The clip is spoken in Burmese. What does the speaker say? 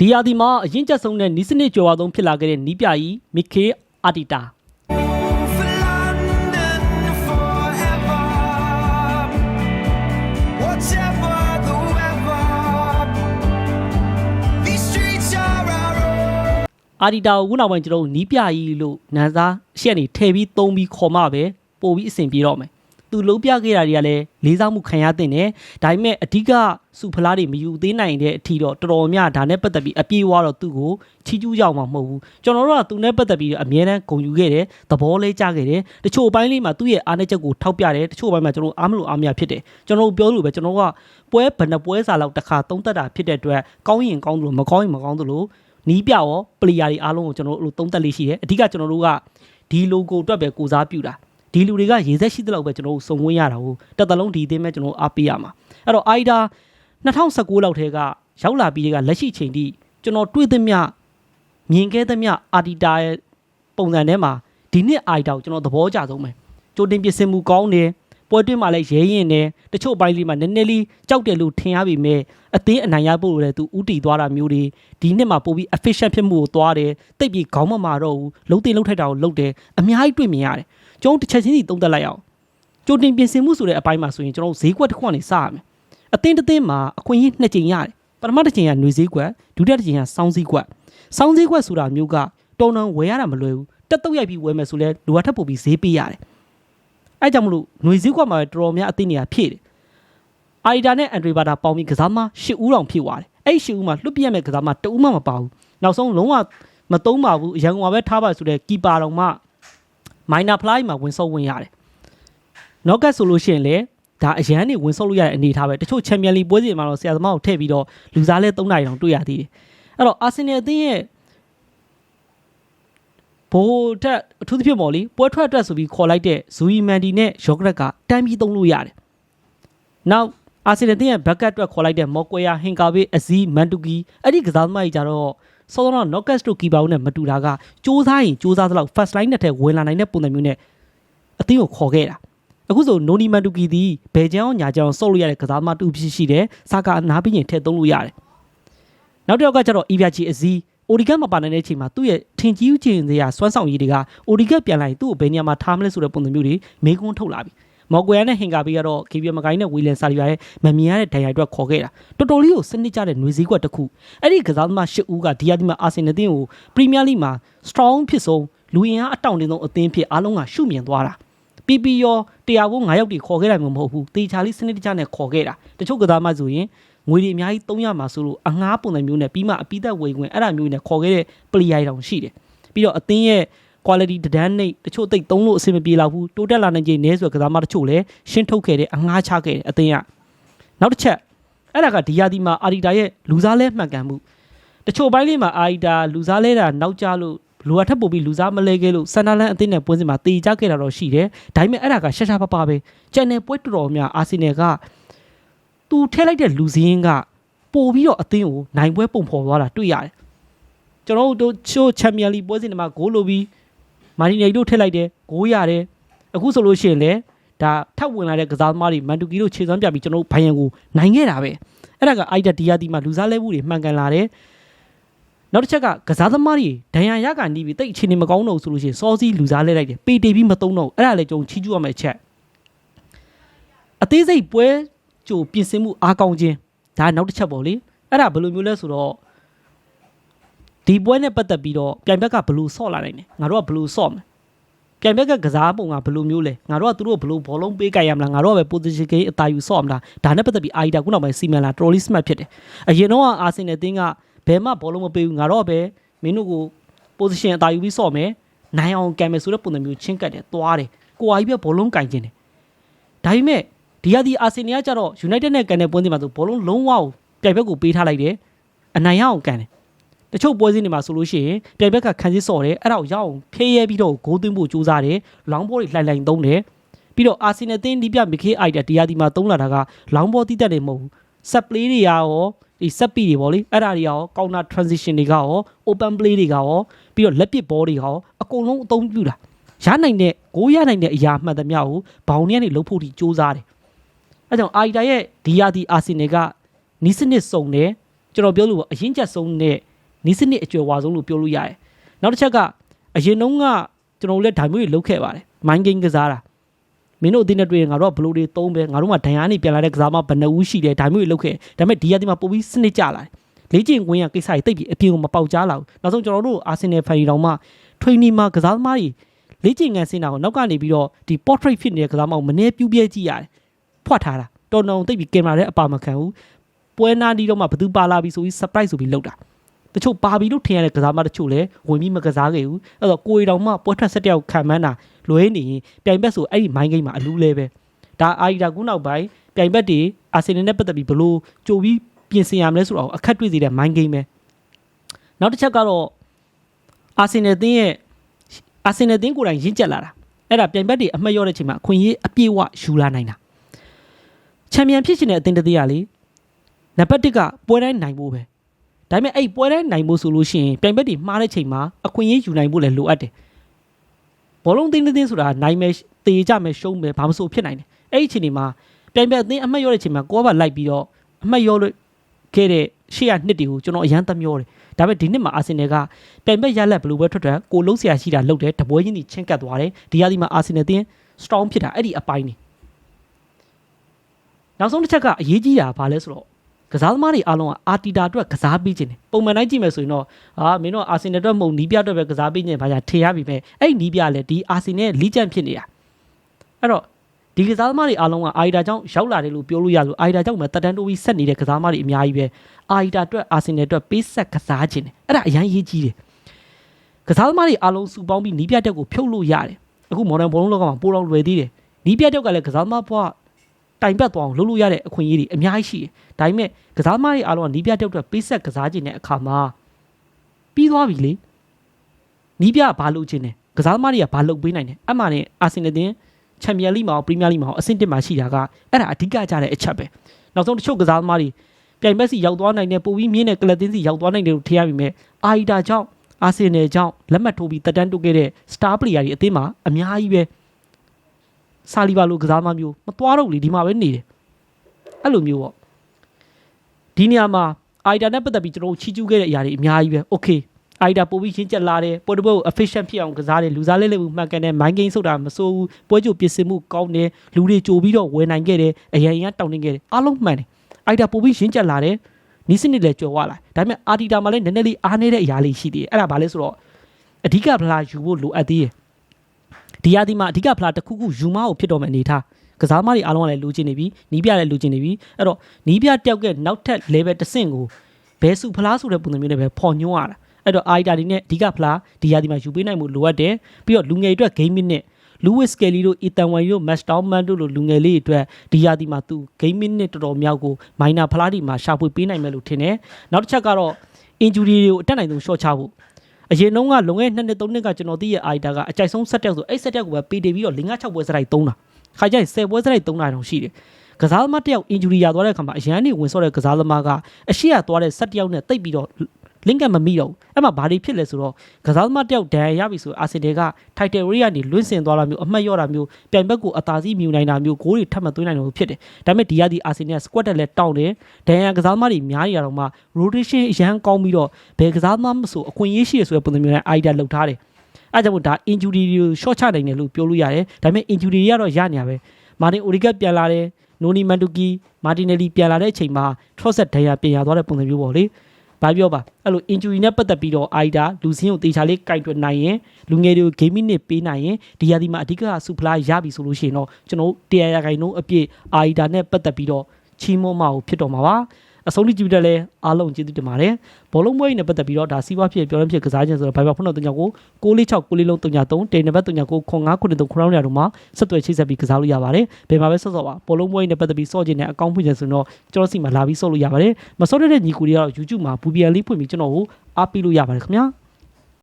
ဒီယာဒီမှာအရင်ကျဆုံးတဲ့နီးစနစ်ကျော်ဝါဆုံးဖြစ်လာခဲ့တဲ့နီးပြကြီးမီခေအာတီတာ For London forever. Whatever the weather, these streets are our own. အာတီတာကိုခုနောက်ပိုင်းကျွန်တော်တို့နီးပြကြီးလို့နန်းစားရှက်နေထည့်ပြီးသုံးပြီးခေါ်မှပဲပို့ပြီးအဆင်ပြေတော့မယ် သူလုံးပြခဲ့တာတွေကလည်းလေးစားမှုခံရတဲ့နဲ့ဒါပေမဲ့အဓိကစုဖလားတွေမယူသေးနိုင်တဲ့အထီတော့တော်တော်များဒါနဲ့ပတ်သက်ပြီးအပြေးွားတော့သူ့ကိုချီးကျူးကြအောင်မှာမဟုတ်ဘူးကျွန်တော်တို့ကသူနဲ့ပတ်သက်ပြီးအမြဲတမ်းဂုဏ်ယူခဲ့တယ်သဘောလေးကြခဲ့တယ်တချို့အပိုင်းလေးမှာသူ့ရဲ့အားနည်းချက်ကိုထောက်ပြတယ်တချို့အပိုင်းမှာကျွန်တော်အားမလို့အားမရဖြစ်တယ်ကျွန်တော်တို့ပြောလို့ပဲကျွန်တော်ကပွဲဘယ်နှပွဲစာလောက်တစ်ခါသုံးသက်တာဖြစ်တဲ့အတွက်ကောင်းရင်ကောင်းသလိုမကောင်းရင်မကောင်းသလိုနီးပြရောပလီယာတွေအားလုံးကိုကျွန်တော်တို့အဲ့လိုသုံးသက်လေးရှိတယ်အဓိကကျွန်တော်တို့ကဒီ logo အတွက်ပဲကိုစားပြုတာ ဒီလူတွေကရေဆက်ရှိတဲ့လောက်ပဲကျွန်တော်တို့စုံဝင်ရတာဟုတ်တစ်သလုံးဒီအသင်းပဲကျွန်တော်တို့အားပေးရမှာအဲ့တော့ AIDA 2019လောက်ထဲကရောက်လာပြီးတဲ့ကလက်ရှိချိန်ထိကျွန်တော်တွေ့သမျှမြင်ခဲ့သမျှအာဒီတာရဲ့ပုံစံထဲမှာဒီနှစ် AIDA ကိုကျွန်တော်သဘောကျဆုံးပဲကြိုတင်ပြင်ဆင်မှုကောင်းတယ်ပွဲတွင်းမှာလည်းရဲရင်တယ်တချို့အပိုင်းလေးမှာနည်းနည်းလေးကြောက်တယ်လို့ထင်ရပေမဲ့အသင်းအနိုင်ရဖို့လည်းသူဥတီသွားတာမျိုးတွေဒီနှစ်မှာပို့ပြီး efficient ဖြစ်မှုကိုသွားတယ်တိတ်ပြီးခေါင်းမမာတော့ဘူးလုံးတင်လုံးထိုက်တာကိုလုံးတယ်အများကြီးတွေ့မြင်ရတယ် ကျွန်တော်တစ်ချက်ချင်းစီသုံးသက်လိုက်အောင်ကြိုတင်ပြင်ဆင်မှုဆိုတဲ့အပိုင်းမှာဆိုရင်ကျွန်တော်ဈေးကွက်တစ်ခုကနေစရမယ်အသင်းတစ်သင်းမှာအခွင့်အရေးနှစ်ကြိမ်ရတယ်ပထမတစ်ကြိမ်ကຫນွေဈေးကွက်ဒုတိယတစ်ကြိမ်ကစောင်းဈေးကွက်စောင်းဈေးကွက်ဆိုတာမျိုးကတုံတန်ဝယ်ရတာမလွယ်ဘူးတက်တော့ရိုက်ပြီးဝယ်မယ်ဆိုလဲလူကထပ်ပို့ပြီးဈေးပေးရတယ်အဲကြောင့်မလို့ຫນွေဈေးကွက်မှာတော်တော်များအသင်းတွေကဖြည့်တယ်အာရီဒါနဲ့အန်ဒရီဘာတာပေါင်းပြီးကစားမ၈ဦးတောင်ဖြည့်သွားတယ်အဲ့၈ဦးမှာလွတ်ပြည့်ရမယ့်ကစားမတဦးမှမပါဘူးနောက်ဆုံးလုံးဝမသုံးပါဘူးအရန်ကွာပဲထားပါဆိုတဲ့ကီပါတော်မှ မိုင်နာဖလိုက်မှာဝင်ဆော့ဝင်ရတယ်နောက်ကတ်ဆိုလို့ရှိရင်လေဒါအရန်နေဝင်ဆော့လို့ရတဲ့အနေအထားပဲတချို့ချန်ပီယံလီပွဲစဉ်မှာတော့ဆရာသမားကိုထည့်ပြီးတော့လူစားလဲ၃နိုင်တောင်တွေ့ရသေးတယ်အဲ့တော့အာဆင်နယ်အသင်းရဲ့ဘိုးတက်အထူးသဖြင့်ပေါ့လေပွဲထွက်အတွက်ဆိုပြီးခေါ်လိုက်တဲ့ဇူယီမန်ဒီနဲ့ယောဂရက်ကတန်းပြီးသုံးလို့ရတယ်။နောက်အာဆင်နယ်တင်းရဲ့ဘက်ကတ်အတွက်ခေါ်လိုက်တဲ့မော်ကွေယာဟင်ကာဘေးအဇီမန်တူကီအဲ့ဒီကစားသမားကြီးကြတော့ ဆော်တော့နော့ကတ်စတိုကီပါဦးနဲ့မတူတာကစူးစမ်းရင်စူးစမ်းသလောက် first line နဲ့တည်းဝင်လာနိုင်တဲ့ပုံစံမျိုးနဲ့အသင်းကိုခေါ်ခဲ့တာ။အခုဆိုနိုနီမန်တူကီဒီဘယ်ကြောင်ညာကြောင်ဆော့လို့ရတဲ့ကစားသမားတူဖြစ်ရှိတယ်။စာကာနားပြီးရင်ထည့်သုံးလို့ရတယ်။နောက်တစ်ယောက်ကကျတော့အီဗီယာချီအဇီအိုဒီဂတ်မပါနိုင်တဲ့အချိန်မှာသူ့ရဲ့ထင်ကြီးချင်စရာစွမ်းဆောင်ရည်တွေကအိုဒီဂတ်ပြန်လာရင်သူ့ကိုဘယ်နေရာမှာထားမလဲဆိုတဲ့ပုံစံမျိုးတွေမေးခွန်းထုတ်လာပြီ မော်ကွယ်ယာနဲ့ဟင်ကာဘီကတော့ KPL မကိုင်းနဲ့ဝီလန်ဆာလီယာရဲ့မမြင်ရတဲ့ဒဏ်ရာအတွက်ခေါ်ခဲ့တာတော်တော်လေးကိုစနစ်ကျတဲ့ຫນွေစည်းကွက်တစ်ခုအဲ့ဒီကစားသမား၈ဦးကဒီယာဒီမှာအာဆင်နယ်အသင်းကိုပရီးမီးယားလိမှာ strong ဖြစ်ဆုံးလူအင်အားအတောင့်တင်းဆုံးအသင်းဖြစ်အားလုံးကရှုမြင်သွားတာ PP ရောတရားဖို့9ယောက်တီခေါ်ခဲ့တယ်မဟုတ်ဘူးတေချာလေးစနစ်တကျနဲ့ခေါ်ခဲ့တာတချို့ကစားမဆိုရင်ငွေတွေအများကြီးသုံးရမှာဆိုလို့အငှားပုံစံမျိုးနဲ့ပြီးမှအပိသက်ဝေဝင်အဲ့ဒါမျိုးနဲ့ခေါ်ခဲ့တဲ့ player တောင်ရှိတယ်ပြီးတော့အသင်းရဲ့ quality တဒန်းနဲ့တချို့သိသုံးလို့အဆင်မပြေတော့ဘူးတိုးတက်လာနိုင်ခြင်းနည်းဆိုကစားမတချို့လည်းရှင်းထုတ်ခဲ့တဲ့အငှားချခဲ့တဲ့အသင်းကနောက်တစ်ချက်အဲ့ဒါကဒီယာဒီမှာအာဒီတာရဲ့လူစားလဲမှန်ကန်မှုတချို့ဘိုင်းလေးမှာအာဒီတာလူစားလဲတာနောက်ကျလို့လူအထက်ပို့ပြီးလူစားမလဲခဲ့လို့ဆန်နာလန်အသင်းနဲ့ပွဲစဉ်မှာတေချခဲ့တာတော့ရှိတယ်ဒါပေမဲ့အဲ့ဒါကရှာရှာပပပဲကျန်တဲ့ပွဲတော်တော်များအာဆင်နယ်ကသူထည့်လိုက်တဲ့လူစည်းရင်းကပို့ပြီးတော့အသင်းကိုနိုင်ပွဲပုံဖော်သွားတာတွေ့ရတယ်ကျွန်တော်တို့ချို့ချန်ပီယံလီပွဲစဉ်တွေမှာဂိုးလိုပြီး မာနီနေတို့ထည့်လိုက်တယ်ဂိုးရတယ်အခုဆိုလို့ရှိရင်လေဒါထပ်ဝင်လာတဲ့ကစားသမားတွေမန်တူကီတို့ခြေစွမ်းပြပြီးကျွန်တော်တို့ဘိုင်ယန်ကိုနိုင်ခဲ့တာပဲအဲ့ဒါကအိုက်တာဒီယာတီမှာလူစားလဲမှုတွေမှန်ကန်လာတယ်နောက်တစ်ချက်ကကစားသမားတွေဒဏ်ရာရကန်နီးပြီးတိတ်အခြေအနေမကောင်းတော့ဘူးဆိုလို့ရှိရင်စောစီးလူစားလဲလိုက်တယ်ပေတေပြီးမသုံးတော့ဘူးအဲ့ဒါလည်းကျွန်တော်ချီးကျူးရမယ့်အချက်အသေးစိတ်ပွဲကြိုပြင်ဆင်မှုအားကောင်းခြင်းဒါနောက်တစ်ချက်ပေါ့လေအဲ့ဒါဘယ်လိုမျိုးလဲဆိုတော့ ဒီပွဲနဲ့ပတ်သက်ပြီးတော့ပြိုင်ဘက်ကဘယ်လိုဆော့လာနိုင်လဲငါတို့ကဘယ်လိုဆော့မလဲပြိုင်ဘက်ကကစားပုံကဘယ်လိုမျိုးလဲငါတို့ကသူတို့ကဘယ်လိုဘောလုံးပေးကြရမလားငါတို့ကပဲ position game အတာယူဆော့မလားဒါနဲ့ပတ်သက်ပြီးအာရီတာခုနောက်ပိုင်းစီမံလာ trolley smart ဖြစ်တယ်အရင်တော့အာဆင်နယ်တင်းကဘယ်မှဘောလုံးမပေးဘူးငါတို့ကပဲမင်းတို့ကို position အတာယူပြီးဆော့မယ်နိုင်အောင်ကံမယ်ဆိုတဲ့ပုံစံမျိုးချင်းကတ်တယ်သွားတယ်ကိုအာကြီးပဲဘောလုံးကင်ခြင်းတယ်ဒါပေမဲ့ဒီရဒီအာဆင်နယ်ကကြတော့ United နဲ့ကန်တဲ့ပွဲစဉ်မှာဆိုဘောလုံးလုံးဝပြိုင်ဘက်ကိုပေးထားလိုက်တယ်အနိုင်ရအောင်ကန်တယ် တချို့ပွဲစဉ်တွေမှာဆိုလို့ရှိရင်ပြိုင်ဘက်ကခံစစ်စော်တယ်အဲ့ဒါကိုရအောင်ဖြည့်ရဲပြီးတော့ဂိုးသွင်းဖို့ကြိုးစားတယ်လောင်းဘောတွေလှိုင်လှိုင်သုံးတယ်ပြီးတော့အာဆင်နယ်တင်းဒီပြမီခေအိုက်တာဒီယာဒီမှာသုံးလာတာကလောင်းဘောတိတက်နေမဟုတ်ဘူးဆက်ပလေးတွေရောဒီဆက်ပီတွေပေါ့လေအဲ့ဒါတွေရော counter transition တွေကရော open play တွေကရောပြီးတော့လက်ပစ်ဘောတွေရောအကုန်လုံးအသုံးပြုတာရနိုင်တဲ့ဂိုးရနိုင်တဲ့အရာမှန်သမျှကိုဘောင်ထဲကနေလှုပ်ဖို့ထိစူးစမ်းတယ်အဲကြောင့်အာရီတာရဲ့ဒီယာဒီအာဆင်နယ်ကနီးစနစ်စုံတယ်ကျွန်တော်ပြောလို့ပေါ့အရင်ချက်ဆုံးနဲ့ နီးစနစ်အကျွယ်ဝါဆုံးလို့ပြောလို့ရတယ်နောက်တစ်ချက်ကအရင်တုန်းကကျွန်တော်တို့လည်းဓာတ်မျိုးတွေလုပ်ခဲ့ပါတယ်မိုင်းဂိမ်းကစားတာမင်းတို့အတင်းနဲ့တွေ့ရင်ငါတို့ကဘလို့တွေသုံးပဲငါတို့ကဒဏ်ရာနေပြန်လာတဲ့ကစားမဘယ်နှဦးရှိတယ်ဓာတ်မျိုးတွေလုပ်ခဲ့ဒါပေမဲ့ဒီရက်ဒီမှာပို့ပြီးစနစ်ကြလာတယ်လေ့ကျင့်ခွင့်ရကိစ္စတွေတိတ်ပြီးအပြင်ကိုမပေါက်ကြားလာဘူးနောက်ဆုံးကျွန်တော်တို့အာဆင်နယ်ဖန်ရီတောင်မှ training မှာကစားသမားတွေလေ့ကျင့်ခန်းစင်တာကိုနောက်ကနေပြီးတော့ဒီ portrait ဖြစ်နေတဲ့ကစားမကိုမနေပြူးပြဲကြည့်ရတယ်ဖွက်ထားတာတော်တော်တိတ်ပြီးကင်မရာနဲ့အပါမခံဘူးပွဲနာဒီတော့မှဘသူပါလာပြီဆိုပြီး surprise ဆိုပြီးလောက်တာ တချို့ပါပြီလို့ထင်ရတဲ့ကစားမတချို့လည်းဝင်ပြီးမကစားခဲ့ဘူးအဲ့တော့ကိုရီတောင်မှပွဲထွက်ဆက်တယောက်ခံမှန်းတာလွဲနေရင်ပြိုင်ဘက်ဆိုအဲ့ဒီ mind game မှာအလူးလဲပဲဒါအာရီတာကူနောက်ပိုင်းပြိုင်ဘက်တွေအာဆင်နယ်နဲ့ပတ်သက်ပြီးဘလို့ကြိုပြီးပြင်ဆင်ရမလဲဆိုတော့အခက်တွေ့စေတဲ့ mind game ပဲနောက်တစ်ချက်ကတော့အာဆင်နယ်တင်းရဲ့အာဆင်နယ်တင်းကိုယ်တိုင်ရင့်ကျက်လာတာအဲ့ဒါပြိုင်ဘက်တွေအမှတ်ရောတဲ့ချိန်မှာအခွင့်အရေးအပြည့်အဝယူလာနိုင်တာချန်ပီယံဖြစ်ချင်တဲ့အသင်းတစ်သင်းကလေနံပါတ်1ကပွဲတိုင်းနိုင်ဖို့ပဲ ဒါပေမဲ့အဲ့ပွဲတိုင်းနိုင်ဖို့ဆိုလို့ရှိရင်ပြိုင်ဘက်တွေမှားတဲ့ချိန်မှာအခွင့်အရေးယူနိုင်ဖို့လည်းလိုအပ်တယ်ဘောလုံးတင်းတင်းဆိုတာနိုင်မယ်တေကြမယ်ရှုံးမယ်ဘာမှမဆိုဖြစ်နိုင်တယ်အဲ့ဒီအချိန်ဒီမှာပြိုင်ဘက်အသင်းအမှတ်ရောတဲ့ချိန်မှာကိုကပါလိုက်ပြီးတော့အမှတ်ရောလို့ခဲ့တဲ့ရှေ့ရနှစ်တွေကိုကျွန်တော်အရန်သမျောတယ်ဒါပေမဲ့ဒီနှစ်မှာအာဆင်နယ်ကပြိုင်ဘက်ရလက်ဘယ်လိုပဲထွက်ထွက်ကိုလုံးဆရာရှိတာလုပ်တယ်တပွဲချင်းကြီးချင်းကတ်သွားတယ်ဒီရသည်မှာအာဆင်နယ်အသင်း strong ဖြစ်တာအဲ့ဒီအပိုင်းနေနောက်ဆုံးတစ်ချက်ကအရေးကြီးတာဘာလဲဆိုတော့ ကစားသမားတွေအားလုံးကအာတီတာအတွက်ကစားပေးခြင်းတယ်ပုံမှန်တိုင်းကြည့်မယ်ဆိုရင်တော့အာမင်းတို့အာဆင်နယ်အတွက်မဟုတ်နီးပြအတွက်ပဲကစားပေးခြင်းဘာညာထင်ရပြီပဲအဲ့ဒီနီးပြလည်းဒီအာဆင်နယ်လီကျန့်ဖြစ်နေတာအဲ့တော့ဒီကစားသမားတွေအားလုံးကအာရီတာကြောင့်ရောက်လာတယ်လို့ပြောလို့ရလို့အာရီတာကြောင့်ပဲတက်တန်းတိုးပြီးဆက်နေတဲ့ကစားသမားတွေအများကြီးပဲအာရီတာအတွက်အာဆင်နယ်အတွက်ပေးဆက်ကစားခြင်းတယ်အဲ့ဒါအရန်ရေးကြီးတယ်ကစားသမားတွေအားလုံးစုပေါင်းပြီးနီးပြတက်ကိုဖြုတ်လို့ရတယ်အခုမော်ဒန်ဘောလုံးလောကမှာပိုတော့လွယ်သေးတယ်နီးပြတက်ကလည်းကစားသမားဘွား တိုင်ပတ်သွားအောင်လုပ်လို့ရတဲ့အခွင့်အရေးတွေအများကြီးရှိတယ်ဒါပေမဲ့ကစားသမားတွေအားလုံးကနီးပြတက်အတွက်ပေးဆက်ကစားခြင်းတဲ့အခါမှာပြီးသွားပြီလေနီးပြဘာလုပ်ခြင်းလဲကစားသမားတွေကဘာလုပ်ပေးနိုင်တယ်အမှန်နဲ့အာဆင်နယ်တင်ချန်ပီယံလိမှာပရီးမီးယားလိမှာအဆင့်1မှာရှိတာကအဲ့ဒါအဓိကကြတဲ့အချက်ပဲနောက်ဆုံးတချို့ကစားသမားတွေပြိုင်ဘက်စီရောက်သွားနိုင်တယ်ပိုပြီးမြင်းတဲ့ကလပ်တင်းစီရောက်သွားနိုင်တယ်လို့ထင်ရပြီမဲ့အာရီတာကြောင့်အာဆင်နယ်ကြောင့်လက်မှတ်ထိုးပြီးတက်တန်းတိုးခဲ့တဲ့ star player တွေအသင်းမှာအများကြီးပဲ ဆာလီဘာလိုကစားသမားမျိုးမသွားတော့ဘူးလေဒီမှာပဲနေတယ်အဲ့လိုမျိုးပေါ့ဒီနေရာမှာအာရီတာနဲ့ပတ်သက်ပြီးကျွန်တော်တို့ချီးကျူးခဲ့တဲ့အရာတွေအများကြီးပဲ okay အာရီတာပိုပြီးရှင်းချက်လာတယ်ပေါ်တပွဲကို efficient ဖြစ်အောင်ကစားတယ်လူစားလေးလေးမှုမှန်ကန်တယ် mind game ဆုတ်တာမစိုးဘူးပွဲကြိုပြင်ဆင်မှုကောင်းတယ်လူတွေကြိုပြီးတော့ဝယ်နိုင်ခဲ့တယ်အရင်ရင်တောင်းနေခဲ့တယ်အားလုံးမှန်တယ်အာရီတာပိုပြီးရှင်းချက်လာတယ်နီးစနစ်လည်းကြော်ဝလာဒါပေမဲ့အာတီတာမှာလည်းနည်းနည်းလေးအားနေတဲ့အရာလေးရှိသေးတယ်အဲ့ဒါဘာလဲဆိုတော့အဓိကဖလားယူဖို့လိုအပ်သေးတယ် ဒီရာဒီမှာအဓိကဖလားတစ်ခုခုယူမအောင်ဖြစ်တော့မယ့်အနေထားကစားသမားတွေအားလုံးကလည်းလိုချင်နေပြီနီးပြလည်းလိုချင်နေပြီအဲ့တော့နီးပြတယောက်ကနောက်ထပ် level တစ်ဆင့်ကိုဘယ်စုဖလားဆိုတဲ့ပုံစံမျိုးနဲ့ပဲပေါ်ညွှန်းရတာအဲ့တော့အာရီတာဒီနဲ့အဓိကဖလားဒီရာဒီမှာယူပေးနိုင်မှုလိုအပ်တယ်ပြီးတော့လူငယ်တွေအတွက် gaming နဲ့ Lewis Kelly တို့ Ethan Wan တို့ Max Towman တို့လိုလူငယ်လေးတွေအတွက်ဒီရာဒီမှာသူ gaming နဲ့တော်တော်များကို minor ဖလားဒီမှာရှာဖွေပေးနိုင်မယ်လို့ထင်တယ်နောက်တစ်ချက်ကတော့ injury တွေကိုအတက်နိုင်ဆုံး short ချဖို့ အရင်တုန်းကလွန်ခဲ့တဲ့2နှစ်3နှစ်ကကျွန်တော်သိရအာရီတာကအကြိုက်ဆုံးဆက်တက်ဆိုအဲ့ဆက်တက်ကိုပဲပေးတည်ပြီးတော့5 6ပွဲစတိုက်သုံးတာခါကျရင်10ပွဲစတိုက်သုံးတာတောင်ရှိတယ်ကစားသမားတစ်ယောက် injury ရသွားတဲ့အခါမှာအရန်နေဝင်ဆော့တဲ့ကစားသမားကအရှိရသွားတဲ့ဆက်တစ်ယောက်နဲ့တိတ်ပြီးတော့ link ကမမိတော့ဘူးအဲ့မှာဘာတွေဖြစ်လဲဆိုတော့ကစားသမားတယောက်ဒဏ်ရာရပြီဆိုအာဆင်တယ်က title rate ကနေလွင့်စင်သွားတာမျိုးအမှတ်ရော့တာမျိုးပြိုင်ဘက်ကိုအသာစီးမြူနိုင်တာမျိုးဂိုးတွေထပ်မသွင်းနိုင်တော့ဘူးဖြစ်တယ်ဒါပေမဲ့ဒီရဒီအာဆင်တယ်က squad တက်လဲတောင်းတယ်ဒဏ်ရာကစားသမားတွေများနေရတော့မှ rotation အရန်ကောင်းပြီးတော့ဘယ်ကစားသမားမဆိုအခွင့်အရေးရှိရဆိုတဲ့ပုံစံမျိုးနဲ့ idea လောက်ထားတယ်အဲကြောင့်မို့ဒါ injury တွေကို short ချနိုင်တယ်လို့ပြောလို့ရတယ်ဒါပေမဲ့ injury တွေကတော့ရနေရပဲမာတင်အိုရီကတ်ပြန်လာတယ်နိုနီမန်တူကီမာတင်နယ်လီပြန်လာတဲ့အချိန်မှာ trot ဒဏ်ရာပြန်ရသွားတဲ့ပုံစံမျိုးပေါ့လေ ဘာပြောပါအဲ့လို injury နဲ့ပတ်သက်ပြီးတော့ AIDA လူစင်းကိုတေချာလေးကင်တွယ်နိုင်ရင်လူငယ်တွေကို gaming နဲ့ပေးနိုင်ရင်ဒီရာဒီမှာအဓိကဆူဖလားရပြီဆိုလို့ရှိရင်တော့ကျွန်တော်တို့တရားရဂိုင်နှုန်းအပြည့် AIDA နဲ့ပတ်သက်ပြီးတော့ချီးမွမ်းမှာဖြစ်တော့မှာပါ အဆုံးထိကြည့်ပြတဲ့လဲအားလုံးကျေးဇူးတင်ပါတယ်ဘောလုံးပွဲနဲ့ပတ်သက်ပြီးတော့ဒါစီးပွားဖြစ်ပြောင်းဖြစ်ကစားခြင်းဆိုတော့ဘိုင်ဘာဖုန်းတော်တုံညာကို646 6လေးလုံးတုံညာ3တေနံပါတ်တုံညာကို95ခု3ခုရောင်းနေရတော့မှာဆက်သွယ်ချိတ်ဆက်ပြီးကစားလို့ရပါတယ်ဘယ်မှာပဲဆော့ဆော့ပါဘောလုံးပွဲနဲ့ပတ်သက်ပြီးစော့ခြင်းနဲ့အကောင့်ဖွင့်ခြင်းဆိုတော့ကျွန်တော်စီမှာလာပြီးဆော့လို့ရပါတယ်မဆော့တဲ့ညီကူတွေကတော့ YouTube မှာ VPN လေးဖွင့်ပြီးကျွန်တော်ကိုအားပေးလို့ရပါတယ်ခင်ဗျာ